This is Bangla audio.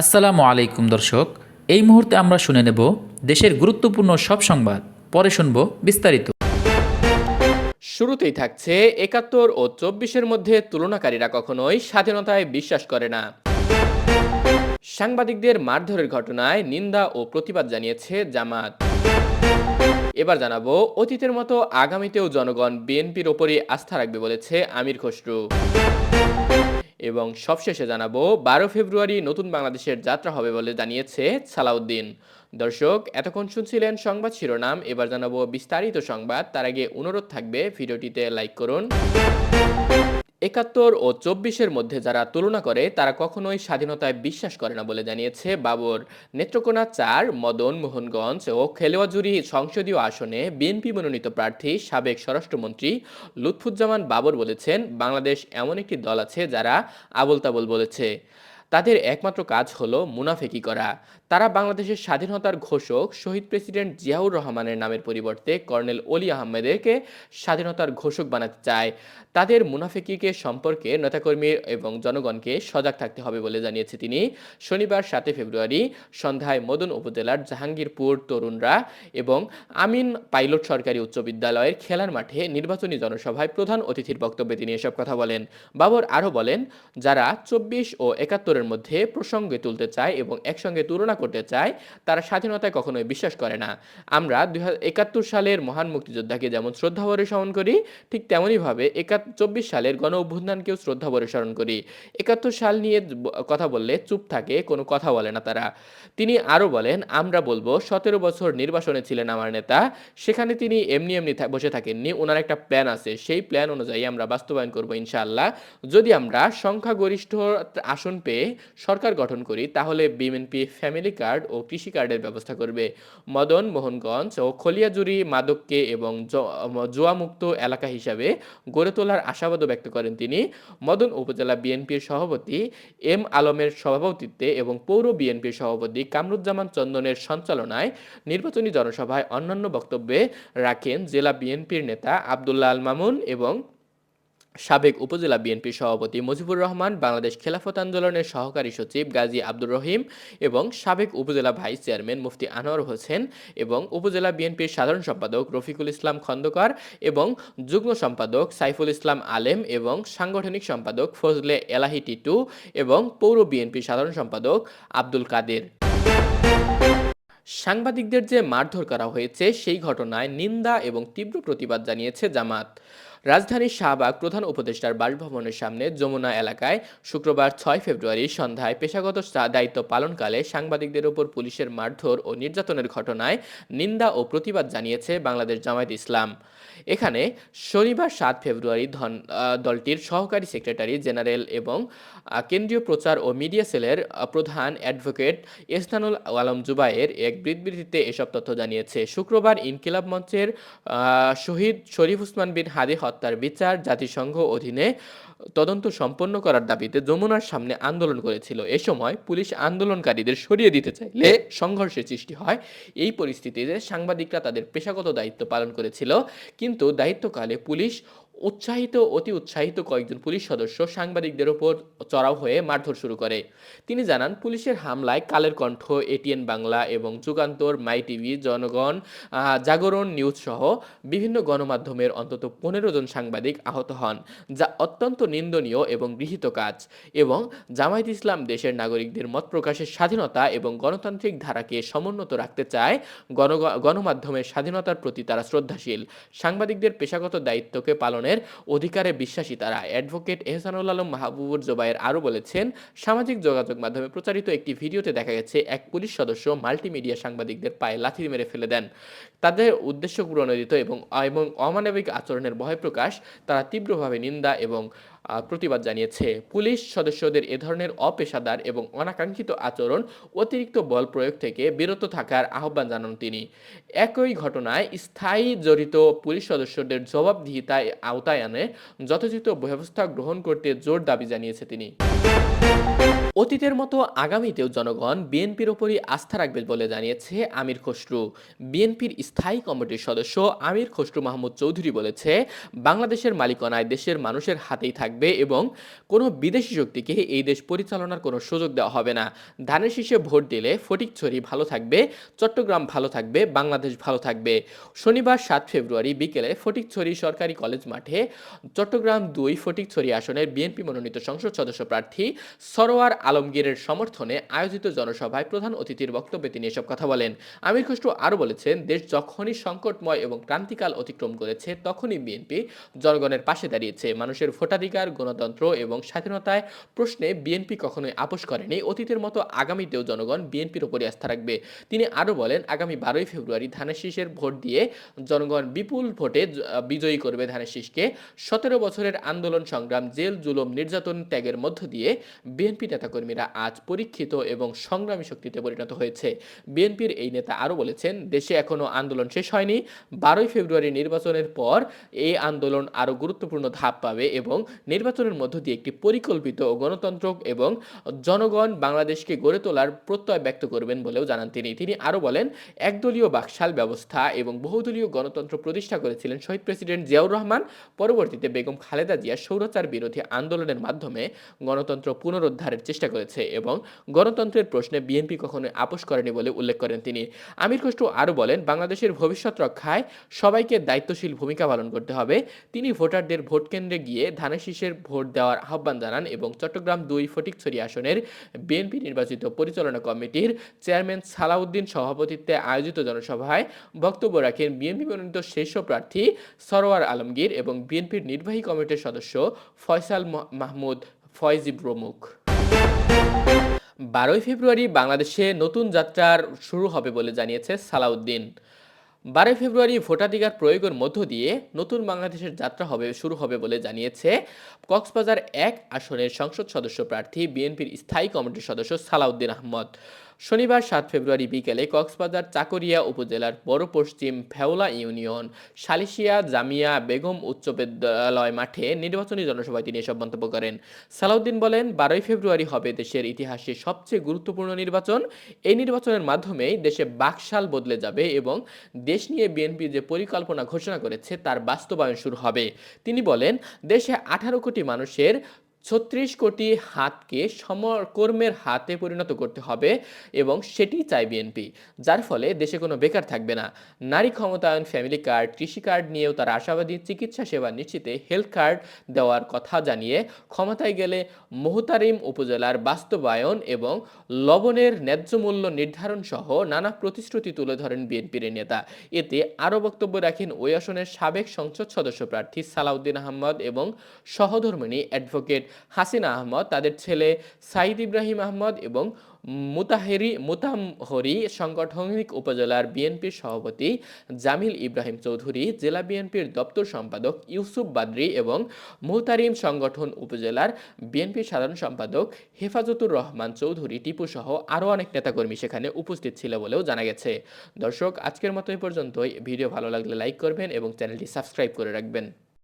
আসসালামু আলাইকুম, দর্শক। এই মুহূর্তে আমরা শুনে নেব দেশের গুরুত্বপূর্ণ সব সংবাদ। পরে শুনব বিস্তারিত। শুরুতেই থাকছে একাত্তর ও চব্বিশের মধ্যে তুলনাকারীরা কখনোই স্বাধীনতায় বিশ্বাস করে না। সাংবাদিকদের মারধরের ঘটনায় নিন্দা ও প্রতিবাদ জানিয়েছে জামাত। এবার জানাব অতীতের মতো আগামীতেও জনগণ বিএনপির ওপরই আস্থা রাখবে বলেছে আমির খসরু। এবং সবশেষে জানাব, বারো ফেব্রুয়ারি নতুন বাংলাদেশের যাত্রা হবে বলে জানিয়েছে সালাউদ্দিন। দর্শক, এতক্ষণ শুনছিলেন সংবাদ শিরোনাম। এবার জানাব বিস্তারিত সংবাদ। তার আগে অনুরোধ থাকবে, ভিডিওটিতে লাইক করুন। একাত্তর ও চব্বিশের মধ্যে যারা তুলনা করে, তারা কখনোই স্বাধীনতায় বিশ্বাস করে না বলে জানিয়েছে বাবর। নেত্রকোনা চার, মদন, মোহনগঞ্জ ও খেলোয়াজুরি সংসদীয় আসনে বিএনপি মনোনীত প্রার্থী সাবেক স্বরাষ্ট্রমন্ত্রী লুৎফুজ্জামান বাবর বলেছেন, বাংলাদেশ এমন একটি দল আছে যারা আবল বলেছে। তাদের একমাত্র কাজ হলো মুনাফেকি করা। তারা বাংলাদেশের স্বাধীনতার ঘোষক শহীদ প্রেসিডেন্ট জিয়াউর রহমানের নামের পরিবর্তে কর্নেল অলি আহমেদেরকে স্বাধীনতার ঘোষক বানাতে চায়। তাদের মুনাফিকিকে সম্পর্কে নেতাকর্মী এবং জনগণকে সজাগ থাকতে হবে বলে জানিয়েছে তিনি। শনিবার সাতই ফেব্রুয়ারি সন্ধ্যায় মদন উপজেলার জাহাঙ্গীরপুর তরুণরা এবং আমিন পাইলট সরকারি উচ্চ বিদ্যালয়ের খেলার মাঠে নির্বাচনী জনসভায় প্রধান অতিথির বক্তব্যে তিনি এসব কথা বলেন। বাবর আরও বলেন, যারা চব্বিশ ও একাত্তরের মধ্যে প্রসঙ্গে তুলতে চায় এবং একসঙ্গে তুলনা করতে চায়, তারা স্বাধীনতায় কখনোই বিশ্বাস করে না। আমরা দুই হাজার একাত্তর সালের মহান মুক্তিযোদ্ধাকে যেমন শ্রদ্ধাভরে স্মরণ করি, ঠিক তেমনইভাবে একাত্তর চব্বিশ সালের গণ অভ্যুত্থানকেও শ্রদ্ধাভরে স্মরণ করি। একাত্তর সাল নিয়ে কথা বললে চুপ থাকে, কোনো কথা বলে না তারা। তিনি আরও বলেন, আমরা বলব, সতেরো বছর নির্বাসনে ছিলেন আমার নেতা, সেখানে তিনি এমনি এমনি বসে থাকেননি ওনার একটা প্ল্যান আছে, সেই প্ল্যান অনুযায়ী আমরা বাস্তবায়ন করব ইনশাআল্লাহ। যদি আমরা সংখ্যাগরিষ্ঠ আসন পেয়ে সরকার গঠন করি, তাহলে বিএনপি ফ্যামিলি কার্ড ও কৃষি কার্ডের ব্যবস্থা করবে। মদন মোহনগঞ্জ ও খলিয়াজুরি, মাদককে এবং জুয়ামুক্ত এলাকা হিসাবে গড়ে তোলার আশাবাদও ব্যক্ত করেন তিনি। মদন উপজেলা বিএনপির সভাপতি এম আলমের সভাপতিত্বে এবং পৌর বিএনপির সভাপতি কামরুজ্জামান চন্দনের সঞ্চালনায় নির্বাচনী জনসভায় অন্যান্য বক্তব্যে রাখেন জেলা বিএনপির নেতা আবদুল্লাহ আল মামুন এবং সাবেক উপজেলা বিএনপি সভাপতি মুজিবুর রহমান, বাংলাদেশ খেলাফত আন্দোলনের সহকারী সচিব গাজী আব্দুর রহিম এবং সাবেক উপজেলা ভাইস চেয়ারম্যান মুফতি আনোয়ার হোসেন এবং উপজেলা বিএনপির সাধারণ সম্পাদক রফিকুল ইসলাম খন্দকার এবং যুগ্ম সম্পাদক সাইফুল ইসলাম আলেম এবং সাংগঠনিক সম্পাদক ফজলে এলাহি টিটু এবং পৌর বিএনপির সাধারণ সম্পাদক আব্দুল কাদের। সাংবাদিকদের যে মারধর করা হয়েছে সেই ঘটনায় নিন্দা এবং তীব্র প্রতিবাদ জানিয়েছে জামাত। রাজধানীর শাহবাগ প্রধান উপদেষ্টার বাসভবনের সামনে যমুনা এলাকায় শুক্রবার ছয় ফেব্রুয়ারি সন্ধ্যায় পেশাগত দায়িত্ব পালনকালে সাংবাদিকদের ওপর পুলিশের মারধর ও নির্যাতনের ঘটনায় নিন্দা ও প্রতিবাদ জানিয়েছে বাংলাদেশ জামায়াত ইসলাম। এখানে শনিবার সাত ফেব্রুয়ারি ধন দলটির সহকারী সেক্রেটারি জেনারেল এবং কেন্দ্রীয় প্রচার ও মিডিয়া সেলের প্রধান অ্যাডভোকেট ইহসানুল আলম জুবাইর এক বিবৃতিতে এসব তথ্য জানিয়েছে। শুক্রবার ইনকিলাব মঞ্চের শহীদ শরীফ উসমান বিন হাদি হত্যার বিচার জাতিসংঘ অধীনে তদন্ত সম্পন্ন করার দাবিতে যমুনার সামনে আন্দোলন করেছিল। এ সময় পুলিশ আন্দোলনকারীদের সরিয়ে দিতে চাইলে সংঘর্ষের সৃষ্টি হয়। এই পরিস্থিতিতে সাংবাদিকরা তাদের পেশাগত দায়িত্ব পালন করেছিল। কিন্তু দায়িত্বকালে পুলিশ উৎসাহিত, অতি উৎসাহিত কয়েকজন পুলিশ সদস্য সাংবাদিকদের ওপর চড়াও হয়ে মারধর শুরু করে। তিনি জানান, পুলিশের হামলায় কালের কণ্ঠ, এটিএন বাংলা এবং যুগান্তর, মাই টিভি, জনগণ জাগরণ নিউজ সহ বিভিন্ন গণমাধ্যমের অন্তত পনেরো জন সাংবাদিক আহত হন, যা অত্যন্ত নিন্দনীয় এবং গৃহীত কাজ এবং জামায়াত ইসলাম দেশের নাগরিকদের মত প্রকাশের স্বাধীনতা এবং গণতান্ত্রিক ধারাকে সমুন্নত রাখতে চায়। গণ গণমাধ্যমের স্বাধীনতার প্রতি তারা শ্রদ্ধাশীল। সাংবাদিকদের পেশাগত দায়িত্বকে পালনের অধিকারে বিশ্বাসী তারা। অ্যাডভোকেট এহসানুল আলম মাহবুবুর জোবায়ের আরও বলেছেন, সামাজিক যোগাযোগ মাধ্যমে প্রচারিত একটি ভিডিওতে দেখা গেছে, এক পুলিশ সদস্য মাল্টিমিডিয়া সাংবাদিকদের পায়ে লাথি মেরে ফেলে দেন। তাদের উদ্দেশ্য প্রণোদিত এবং এবং অমানবিক আচরণের ভয় প্রকাশ তারা তীব্রভাবে নিন্দা এবং প্রতিবাদ জানিয়েছে। পুলিশ সদস্যদের এ ধরনের অপেশাদার এবং অনাকাঙ্ক্ষিত আচরণ, অতিরিক্ত বল প্রয়োগ থেকে বিরত থাকার আহ্বান জানান তিনি। একই ঘটনায় স্থায়ী জড়িত পুলিশ সদস্যদের জবাবদিহিতায় আওতায় আনে যথোচিত ব্যবস্থা গ্রহণ করতে জোর দাবি জানিয়েছে তিনি। অতীতের মতো আগামীতেও জনগণ বিএনপির ওপরই আস্থা রাখবে বলে জানিয়েছে আমির খসরু। বিএনপির স্থায়ী কমিটির সদস্য আমির খসরু মাহমুদ চৌধুরী বলেছে, বাংলাদেশের মালিকানায় দেশের মানুষের হাতেই থাকবে এবং কোনো বিদেশি শক্তিকে এই দেশ পরিচালনার কোনো সুযোগ দেওয়া হবে না। ধানের শীষে ভোট দিলে ফটিকছড়ি ভালো থাকবে, চট্টগ্রাম ভালো থাকবে, বাংলাদেশ ভালো থাকবে। শনিবার সাত ফেব্রুয়ারি বিকেলে ফটিকছড়ি সরকারি কলেজ মাঠে চট্টগ্রাম দুই ফটিকছড়ি আসনের বিএনপি মনোনীত সংসদ সদস্য প্রার্থী সরোয়ার আলমগীরের সমর্থনে আয়োজিত জনসভায় প্রধান অতিথির বক্তব্যে তিনি এসব কথা বলেন। আমির খসরু আরও বলেছেন, দেশ যখনই সংকটময় এবং ক্রান্তিকাল অতিক্রম করেছে, তখনই বিএনপি জনগণের পাশে দাঁড়িয়েছে। মানুষের ভোটাধিকার গণতন্ত্র এবং স্বাধীনতায় প্রশ্নে বিএনপি কখনোই আপোষ করেনি। অতীতের মতো আগামীতেও জনগণ বিএনপির ওপরই আস্থা রাখবে। তিনি আরও বলেন, আগামী বারোই ফেব্রুয়ারি ধানের শীষের ভোট দিয়ে জনগণ বিপুল ভোটে বিজয়ী করবে ধানের শীষকে। সতেরো বছরের আন্দোলন সংগ্রাম, জেল, জুলুম, নির্যাতন ত্যাগের মধ্য দিয়ে বিএনপি নেতাকর্মীরা আজ পরীক্ষিত এবং সংগ্রামী শক্তিতে পরিণত হয়েছে। বিএনপির এই নেতা আরও বলেছেন, দেশে এখনও আন্দোলন শেষ হয়নি। বারোই ফেব্রুয়ারি নির্বাচনের পর এই আন্দোলন আরও গুরুত্বপূর্ণ ধাপ পাবে এবং নির্বাচনের মধ্য দিয়ে একটি পরিকল্পিত গণতন্ত্র এবং জনগণ বাংলাদেশকে গড়ে তোলার প্রত্যয় ব্যক্ত করবেন বলেও জানান তিনি। তিনি আরও বলেন, একদলীয় বাকশাল ব্যবস্থা এবং বহুদলীয় গণতন্ত্র প্রতিষ্ঠা করেছিলেন শহীদ প্রেসিডেন্ট জিয়াউর রহমান, পরবর্তীতে বেগম খালেদা জিয়া সৌরচার বিরোধী আন্দোলনের মাধ্যমে গণতন্ত্র পুনরুদ্ধারের চেষ্টা করেছে এবং গণতন্ত্রের প্রশ্নে বিএনপি কখনোই আপোষ করেনি বলে উল্লেখ করেন তিনি। আমির খসরু আরও বলেন, বাংলাদেশের ভবিষ্যৎ রক্ষায় সবাইকে দায়িত্বশীল ভূমিকা পালন করতে হবে। তিনি ভোটারদের ভোট কেন্দ্রে গিয়ে ধানের শীষের ভোট দেওয়ার আহ্বান জানান এবং চট্টগ্রাম দুই ফটিকছড়ি আসনের বিএনপি নির্বাচিত পরিচালনা কমিটির চেয়ারম্যান সালাউদ্দিন সভাপতিত্বে আয়োজিত জনসভায় বক্তব্য রাখেন বিএনপি মনোনীত শীর্ষ প্রার্থী সরোয়ার আলমগীর এবং বিএনপির নির্বাহী কমিটির সদস্য ফয়সাল মাহমুদ ফয়জি প্রমুখ। বারোই ফেব্রুয়ারি বাংলাদেশে নতুন যাত্রার শুরু হবে বলে জানিয়েছে সালাউদ্দিন। বারোই ফেব্রুয়ারি ভোটাধিকার প্রয়োগের মধ্য দিয়ে নতুন বাংলাদেশের যাত্রা হবে, শুরু হবে বলে জানিয়েছে কক্সবাজার এক আসনের সংসদ সদস্য প্রার্থী, বিএনপির স্থায়ী কমিটির সদস্য সালাউদ্দিন আহমদ। শনিবার সাত ফেব্রুয়ারি বিকেলে কক্সবাজার চাকরিয়া উপজেলার বড় পশ্চিম ফেওলা ইউনিয়ন সালিশিয়া জামিয়া বেগম উচ্চ বিদ্যালয় মাঠে নির্বাচনী জনসভায় তিনি এসব মন্তব্য করেন। সালাউদ্দিন বলেন, বারোই ফেব্রুয়ারি হবে দেশের ইতিহাসে সবচেয়ে গুরুত্বপূর্ণ নির্বাচন। এই নির্বাচনের মাধ্যমেই দেশে বাকশাল বদলে যাবে এবং দেশ নিয়ে বিএনপি যে পরিকল্পনা ঘোষণা করেছে, তার বাস্তবায়ন শুরু হবে। তিনি বলেন, দেশে আঠারো কোটি মানুষের ছত্রিশ কোটি হাতকে সমকর্মের হাতে পরিণত করতে হবে এবং সেটি চায় বিএনপি, যার ফলে দেশে কোনো বেকার থাকবে না। নারী ক্ষমতায়ন, ফ্যামিলি কার্ড, কৃষি কার্ড নিয়েও তারা আশাবাদী, চিকিৎসা সেবা নিশ্চিতে হেলথ কার্ড দেওয়ার কথা জানিয়ে ক্ষমতায় গেলে মোহতারিম উপজেলার বাস্তবায়ন এবং লবণের ন্যায্য মূল্য নির্ধারণ সহ নানা প্রতিশ্রুতি তুলে ধরেন বিএনপির নেতা। এতে আরও বক্তব্য রাখেন ওই আসনের সাবেক সংসদ সদস্য প্রার্থী সালাউদ্দিন আহমদ এবং সহধর্মিণী অ্যাডভোকেট হাসিনা আহমদ, তাদের ছেলে সাইদ ইব্রাহিম আহমদ এবং মুতাহেরি, মুতামহরি সাংগঠনিক উপজেলার বিএনপির সভাপতি জামিল ইব্রাহিম চৌধুরী, জেলা বিএনপির দপ্তর সম্পাদক ইউসুফ বাদরি এবং মুহতারিম সংগঠন উপজেলার বিএনপির সাধারণ সম্পাদক হেফাজতুর রহমান চৌধুরী টিপু সহ আরও অনেক নেতাকর্মী সেখানে উপস্থিত ছিল বলেও জানা গেছে। দর্শক, আজকের মতো এই পর্যন্তই। ভিডিও ভালো লাগলে লাইক করবেন এবং চ্যানেলটি সাবস্ক্রাইব করে রাখবেন।